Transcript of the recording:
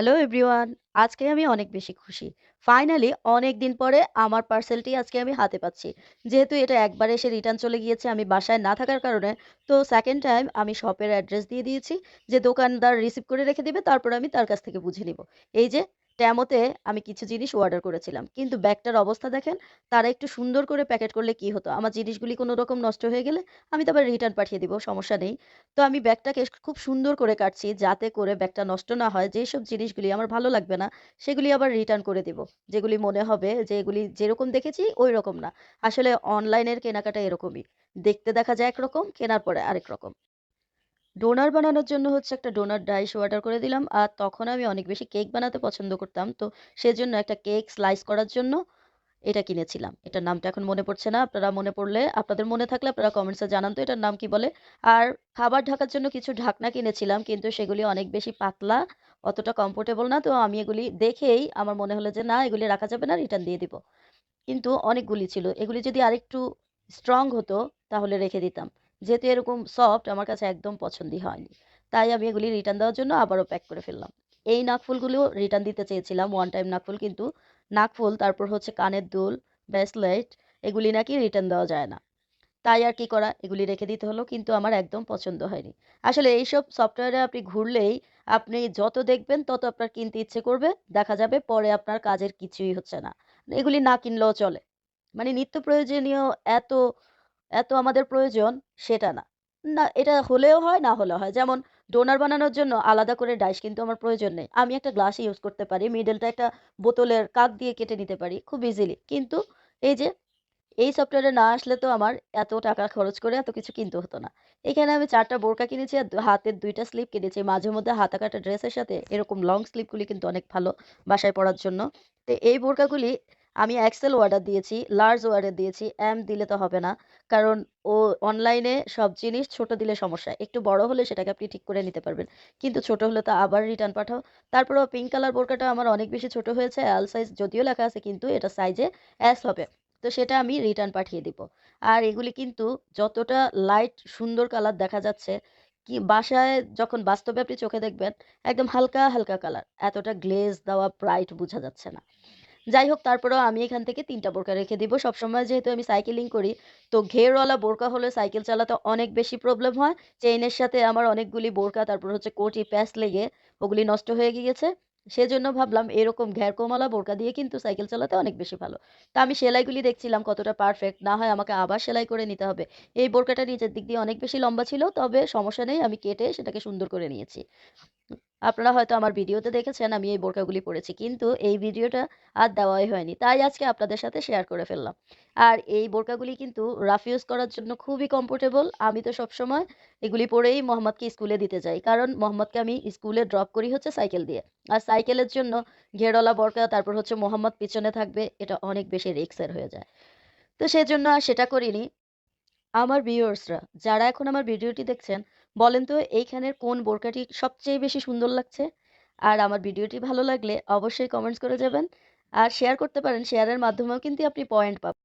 Hello everyone. আজকে আমি অনেক বেশি খুশি। ফাইনালি অনেক দিন পরে আমার পার্সেলটি আজকে আমি হাতে পাচ্ছি। যেহেতু এটা একবার এসে রিটার্ন চলে গিয়েছে, আমি বাসায় না থাকার কারণে, তো সেকেন্ড টাইম আমি শপের অ্যাড্রেস দিয়ে দিয়েছি, যে দোকানদার রিসিভ করে রেখে দিবে, তারপর আমি তার কাছ থেকে বুঝে নিব। এই যে ট্যামোতে আমি কিছু জিনিস অর্ডার করেছিলাম, কিন্তু ব্যাগটার অবস্থা দেখেন, তারা একটু সুন্দর করে প্যাকেট করলে কি হতো? আমার জিনিসগুলি কোনো রকম নষ্ট হয়ে গেলে আমি তো আবার রিটার্ন পাঠিয়ে দিব, সমস্যা নেই। তো আমি ব্যাগটাকে খুব সুন্দর করে কাটছি, যাতে করে ব্যাগটা নষ্ট না হয়, যেসব জিনিসগুলি আমার ভালো লাগবে না সেগুলি আবার রিটার্ন করে দিব। যেগুলি মনে হবে যে এগুলি যেরকম দেখেছি ওই রকম না। আসলে অনলাইনের কেনাকাটা এরকমই। দেখতে দেখা যায় একরকম, কেনার পরে আরেক রকম। ডোনার বানানোর জন্য হচ্ছে একটা ডোনার ডাইস অর্ডার করে দিলাম। আর তখন আমি অনেক বেশি কেক বানাতে পছন্দ করতাম। তো সেজন্য একটা কেক স্লাইস করার জন্য এটা কিনেছিলাম। এটার নামটা এখন মনে পড়ছে না। আপনারা মনে পড়লে, আপনাদের মনে থাকলে আপনারা কমেন্টসে জানান তো এটার নাম কি বলে। আর খাবার ঢাকার জন্য কিছু ঢাকনা কিনেছিলাম, কিন্তু সেগুলি অনেক বেশি পাতলা, অতটা কমফোর্টেবল না। তো আমি এগুলি দেখেই আমার মনে হলো যে, না, এগুলি রাখা যাবে না রিটার্ন দিয়ে দিব। কিন্তু অনেকগুলি ছিল। এগুলি যদি আরেকটু স্ট্রং হতো, তাহলে রেখে দিতাম। যেহেতু এরকম সফট আমার কাছে একদম পছন্দই হয়নি। তাই আমি এগুলি রিটার্ন দেওয়ার জন্য আবারও প্যাক করে ফেললাম। এই নাকফুলগুলো রিটার্ন দিতে চেয়েছিলাম ওয়ান টাইম নাকফুল, কিন্তু নাকফুল, তারপর হচ্ছে কানের দুল, ব্রেসলেট, এগুলি নাকি রিটার্ন দেওয়া যায় না। তাই আর কি করা? এগুলি রেখে দিতে হলো, কিন্তু আমার একদম পছন্দ হয়নি। আসলে এইসব সফটওয়্যারে আপনি ঘুরলেই আপনি যত দেখবেন, তত আপনার কিনতে ইচ্ছে করবে, দেখা যাবে পরে আপনার কাজের কিছুই হচ্ছে না। এগুলি না কিনলেও চলে। মানে নিত্য প্রয়োজনীয় এত এত আমাদের প্রয়োজন, সেটা না। না, এটা হলেও হয়, না হলেও হয়। যেমন ডোনার বানানোর জন্য আলাদা করে ডাইস কিন্তু আমার প্রয়োজন নেই। আমি একটা গ্লাস ইউজ করতে পারি মিডলটা একটা বোতলের কাক দিয়ে কেটে নিতে পারি, খুব ইজিলি কিন্তু এই যে, এই সফটওয়্যারে না আসলে তো আমার এত টাকা খরচ করে এত কিছু কিনতে হতো না। এখানে আমি চারটা বোরকা কিনেছি আর হাতের দুইটা স্লিপ কিনেছি। মাঝে মধ্যে হাতা কাটা ড্রেসের সাথে এরকম লং স্লিপগুলি কিন্তু অনেক ভালো বাসায় পরার জন্য। তো এই বোরকাগুলি আমি এক্সেল অর্ডার দিয়েছি লার্জ অর্ডার দিয়েছি এম দিলে তো হবে না। কারণ ও অনলাইনে সব জিনিস ছোট দিলে সমস্যা। একটু বড় হলে সেটাকে আপনি ঠিক করে নিতে পারবেন। কিন্তু ছোট হলে তো আবার রিটার্ন পাঠাও। তারপরেও পিঙ্ক কালার বোরকাটা আমার অনেক বেশি ছোট হয়েছে এল সাইজ যদিও লেখা আছে, কিন্তু এটা সাইজে এস হবে। তো সেটা আমি রিটার্ন পাঠিয়ে দিব। আর এগুলি কিন্তু যতটা লাইট সুন্দর কালার দেখা যাচ্ছে, কি বাসায় যখন বাস্তবে আপনি চোখে দেখবেন, একদম হালকা হালকা কালার এতটা গ্লেজ দেওয়া ব্রাইট বোঝা যাচ্ছে না। যাই হোক, তারপরেও আমি এখান থেকে তিনটা বোরকা রেখে দিব। সবসময় যেহেতু আমি সাইকেলিং করি, তো ঘেরওয়ালা বোরকা হলে সাইকেল চালাতে অনেক বেশি প্রবলেম হয়। চেইনের সাথে আমার অনেকগুলি বোরকা, তারপর হচ্ছে কোটি, প্যাচ লেগে ওগুলি নষ্ট হয়ে গিয়েছে। সেজন্য ভাবলাম এরকম ঘেরকোমালা বোরকা দিয়ে কিন্তু সাইকেল চালাতে অনেক বেশি ভালো। তা আমি সেলাইগুলি দেখছিলাম কতটা পারফেক্ট না হয় আমাকে আবার সেলাই করে নিতে হবে। এই বোরকাটা নিচের দিক দিয়ে অনেক বেশি লম্বা ছিল, তবে সমস্যা নেই, আমি কেটে সেটাকে সুন্দর করে নিয়েছি। আপনারা হয়তো আমার ভিডিওতে দেখেছেন আমি এই বোরকাগুলি পরেছি, কিন্তু এই ভিডিওটা আর দেওয়াই হয়নি। তাই আজকে আপনাদের সাথে শেয়ার করে ফেললাম। আর এই বোরকাগুলি কিন্তু রাফ ইউজ করার জন্য খুবই কমফোর্টেবল আমি তো সবসময় এগুলি পরেই মোহাম্মদকে স্কুলে দিতে যাই, কারণ মোহাম্মদকে আমি স্কুলে ড্রপ করি হচ্ছে সাইকেল দিয়ে। আর সাইকেলের জন্য ঘেরওয়ালা বোরকা তারপর হচ্ছে মোহাম্মদ পিছনে থাকবে, এটা অনেক বেশি রিস্কের হয়ে যায়। তো সেজন্য আর সেটা করিনি। আমার ভিউয়ার্সরা যারা এখন আমার ভিডিওটি দেখছেন বলেন তো, এইখানের কোন বোরকাটি সবচেয়ে বেশি সুন্দর লাগছে? আর আমার ভিডিওটি ভালো লাগলে অবশ্যই কমেন্টস করে যাবেন। আর শেয়ার করতে পারেন শেয়ারের মাধ্যমেও কিন্তু আপনি পয়েন্ট পাবেন।